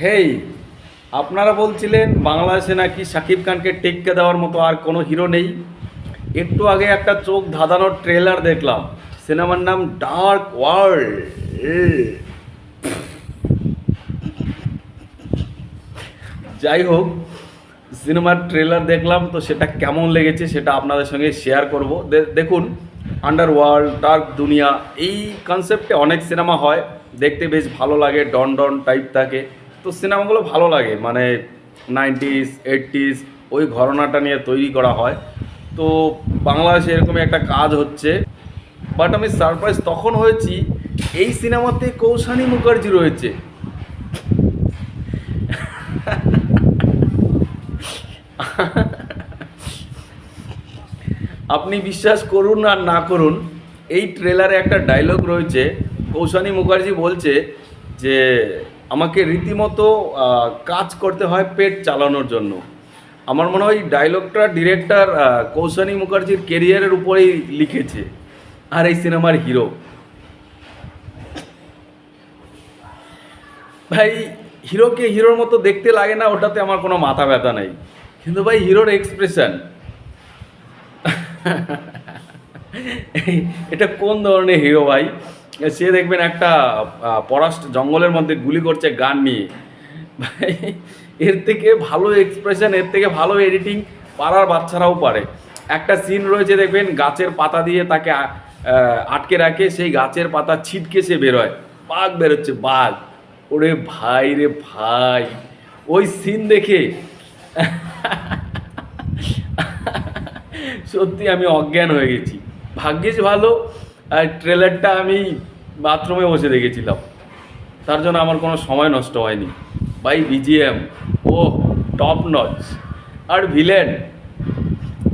হেই, আপনারা বলছিলেন বাংলাদেশে নাকি শাকিব খানকে টেক্কে দেওয়ার মতো আর কোনো হিরো নেই। একটু আগে একটা চোখ ধাঁধানোর ট্রেলার দেখলাম। সিনেমার নাম ডার্ক ওয়ার্ল্ড। যাই হোক, সিনেমার ট্রেলার দেখলাম, তো সেটা কেমন লেগেছে সেটা আপনাদের সঙ্গে শেয়ার করব। দেখুন আন্ডার ওয়ার্ল্ড ডার্ক দুনিয়া, এই কনসেপ্টে অনেক সিনেমা হয়। দেখতে বেশ ভালো লাগে ডন ডন টাইপ থাকে। তো সিনেমাগুলো ভালো লাগে মানে নাইনটিস এইটিস ওই ঘটনাটা নিয়ে তৈরি করা হয়। তো বাংলাদেশে এরকমই একটা কাজ হচ্ছে। বাট আমি সারপ্রাইজ তখন হয়েছি, এই সিনেমাতে কৌশানী মুখার্জি রয়েছে। আপনি বিশ্বাস করুন আর না করুন, এই ট্রেলারে একটা ডায়লগ রয়েছে, কৌশানী মুখার্জি বলছে যে আমাকে রীতিমতো কাজ করতে হয় পেট চালানোর জন্য। আমার মনে হয় ডায়লগটা ডিরেক্টর কৌশানী মুখার্জির কেরিয়ারের উপরেই লিখেছে, আর এই সিনেমার হিরো ভাই হিরোকে হিরোর মতো দেখতে লাগে না, ওটাতে আমার কোনো মাথা ব্যথা নেই। কিন্তু ভাই হিরোর এক্সপ্রেশন এটা কোন ধরনের হিরো ভাই? সে দেখবেন একটা পরাস্ট জঙ্গলের মধ্যে গুলি করছে গান নিয়ে। ভাই, এর থেকে ভালো এক্সপ্রেশন এর থেকে ভালো এডিটিং পাড়ার বাচ্চারাও পারে। একটা সিন রয়েছে দেখবেন, গাছের পাতা দিয়ে তাকে আটকে রাখে, সেই গাছের পাতা ছিটকে সে বেরোয়। বাঘ বেরোচ্ছে, বাঘ। ওরে ভাই রে ভাই, ওই সিন দেখে সত্যি আমি অজ্ঞান হয়ে গেছি। ভাগ্যিস ভালো, আর ট্রেলারটা আমি বাথরুমে বসে দেখেছিলাম তার জন্য আমার কোনো সময় নষ্ট হয়নি। বাই বিজিএম ও টপ নচ আর ভিলেন,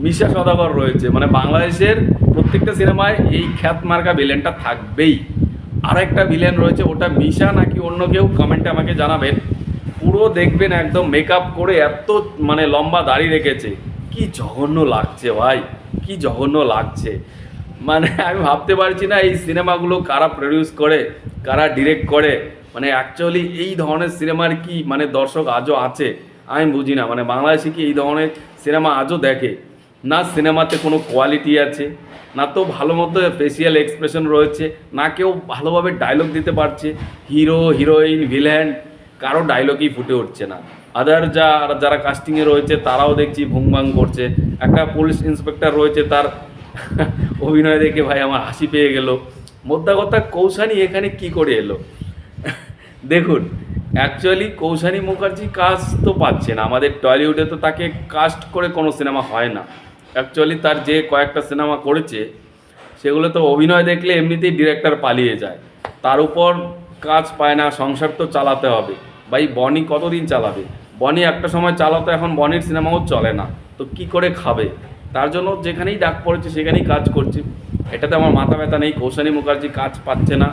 মিশা সদাগর রয়েছে। মানে বাংলাদেশের প্রত্যেকটা সিনেমায় এই খ্যাত মার্কা ভিলেনটা থাকবেই। আর একটা ভিলেন রয়েছে, ওটা মিশা নাকি অন্য কেউ? কমেন্টে আমাকে জানাবেন। পুরো দেখবেন একদম মেকআপ করে এত মানে লম্বা দাড়ি রেখেছে। কি জঘন্য লাগছে ভাই, কি জঘন্য লাগছে। মানে আমি ভাবতে পারছি না এই সিনেমাগুলো কারা প্রডিউস করে, কারা ডিরেক্ট করে। মানে অ্যাকচুয়ালি এই ধরনের সিনেমার কি মানে দর্শক আজও আছে? আমি বুঝি না মানে বাংলাদেশে কি এই ধরনের সিনেমা আজও দেখে? না সিনেমাতে কোনো কোয়ালিটি আছে, না তো ভালো মতো ফেসিয়াল এক্সপ্রেশন রয়েছে, না কেউ ভালোভাবে ডায়লগ দিতে পারছে হিরো হিরোইন ভিলেন কারও ডায়লগই ফুটে উঠছে না। আদার যা যারা কাস্টিংয়ে রয়েছে, তারাও দেখছি ভুংভাং করছে। একটা পুলিশ ইন্সপেক্টর রয়েছে তার অভিনয় দেখে ভাই আমার হাসি পেয়ে গেল। মোদ্দা কথা, কৌশানি এখানে কি করে এলো? দেখুন অ্যাকচুয়ালি কৌশানী মুখার্জি কাজ তো পাচ্ছে না। আমাদের টলিউডে তো তাকে কাস্ট করে কোনো সিনেমা হয় না। অ্যাকচুয়ালি তার যে কয়েকটা সিনেমা করেছে, সেগুলো তো অভিনয় দেখলে এমনিতেই ডিরেক্টর পালিয়ে যায়। তার উপর কাজ পায় না, সংসার তো চালাতে হবে। ভাই, বনি কতদিন চালাবে? বনি একটা সময় চালাতো, এখন বনির সিনেমাও চলে না। তো কি করে খাবে? তার জন্য যেখানেই ডাক পড়েছে, সেখানেই কাজ করছে। এটাতে আমার মাথা ব্যথা নেই কৌশানী মুখার্জি কাজ পাচ্ছে না,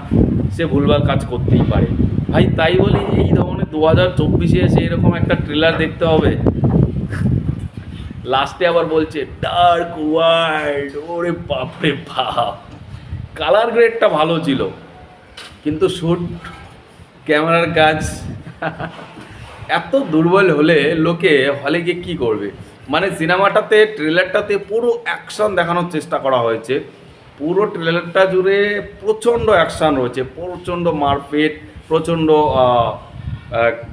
সে ভুলভাল কাজ করতেই পারে। ভাই, তাই বলি এই ধরনের দু হাজার চব্বিশে এসে এরকম একটা ট্রেলার দেখতে হবে। লাস্টে আবার বলছে ডার্ক ওয়ার্ল্ড ওরে বাপরে বাপ। কালার গ্রেডটা ভালো ছিল, কিন্তু শ্যুট ক্যামেরার কাজ। এত দুর্বল হলে লোকে হলে গিয়ে কী করবে? মানে সিনেমাটাতে, ট্রেলারটাতে পুরো অ্যাকশন দেখানোর চেষ্টা করা হয়েছে। পুরো ট্রেলারটা জুড়ে প্রচণ্ড অ্যাকশন রয়েছে, প্রচণ্ড মারপিট, প্রচণ্ড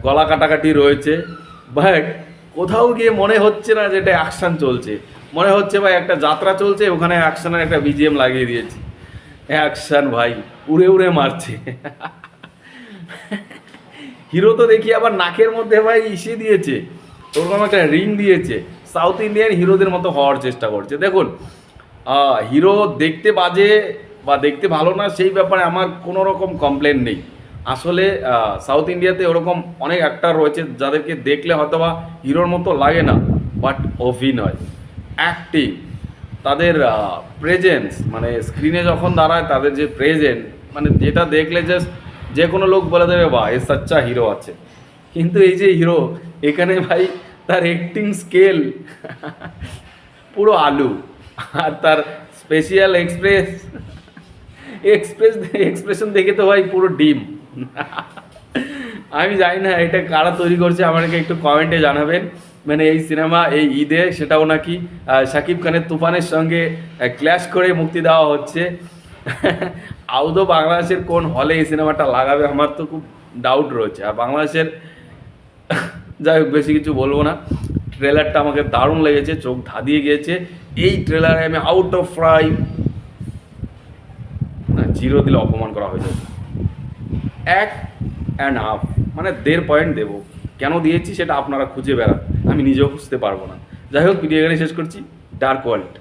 গলা কাটাকাটি রয়েছে। বাট কোথাও গিয়ে মনে হচ্ছে না যে এটা অ্যাকশন চলছে। মনে হচ্ছে ভাই একটা যাত্রা চলছে, ওখানে অ্যাকশনের একটা বিজিএম লাগিয়ে দিয়েছি। অ্যাকশন ভাই, উড়ে উড়ে মারছে। হিরো তো দেখি আবার নাকের মধ্যে ভাই ইসে দিয়েছে। ওরকম একটা রিং দিয়েছে। সাউথ ইন্ডিয়ান হিরোদের মতো হওয়ার চেষ্টা করছে। দেখুন হিরো দেখতে বাজে বা দেখতে ভালো না, সেই ব্যাপারে আমার কোনো রকম কমপ্লেন নেই। আসলে সাউথ ইন্ডিয়াতে ওরকম অনেক অ্যাক্টার রয়েছে যাদেরকে দেখলে হয়তো বা হিরোর মতো লাগে না বাট অভিনয় অ্যাক্টিং তাদের প্রেজেন্স মানে স্ক্রিনে যখন দাঁড়ায়, তাদের যে প্রেজেন্ট মানে যেটা দেখলে জাস্ট যে কোনো লোক বলে দেবে বা এ সাচ্চা হিরো আছে। কিন্তু এই যে হিরো এখানে ভাই তার অ্যাক্টিং স্কেল পুরো আলু আর তার স্পেশিয়াল এক্সপ্রেস এক্সপ্রেস এক্সপ্রেশন দেখে তো ভাই পুরো ডিম। আমি জানি না এটা কারা তৈরি করছে, আমাকে একটু কমেন্টে জানাবেন। মানে এই সিনেমা এই ঈদে সেটাও নাকি শাকিব খানের তুফানের সঙ্গে ক্ল্যাশ করে মুক্তি দেওয়া হচ্ছে। আউদো বাংলাদেশের কোন হলে এই সিনেমাটা লাগাবে, আমার তো খুব ডাউট রয়েছে। আর বাংলাদেশের যাই হোক, বেশি কিছু বলব না। ট্রেলারটা আমাকে দারুণ লেগেছে, চোখ ধাঁধিয়ে গিয়েছে। এই ট্রেলারে আমি আউট অফ ফ্রাই না জিরো দিলে অপমান করা হয়ে যাবে। এক অ্যান্ড হাফ মানে দেড় পয়েন্ট দেবো। কেন দিয়েছি সেটা আপনারা খুঁজে বেড়ান। আমি নিজেও খুঁজতে পারব না। যাই হোক ভিডিও এখানে শেষ করছি। Dark world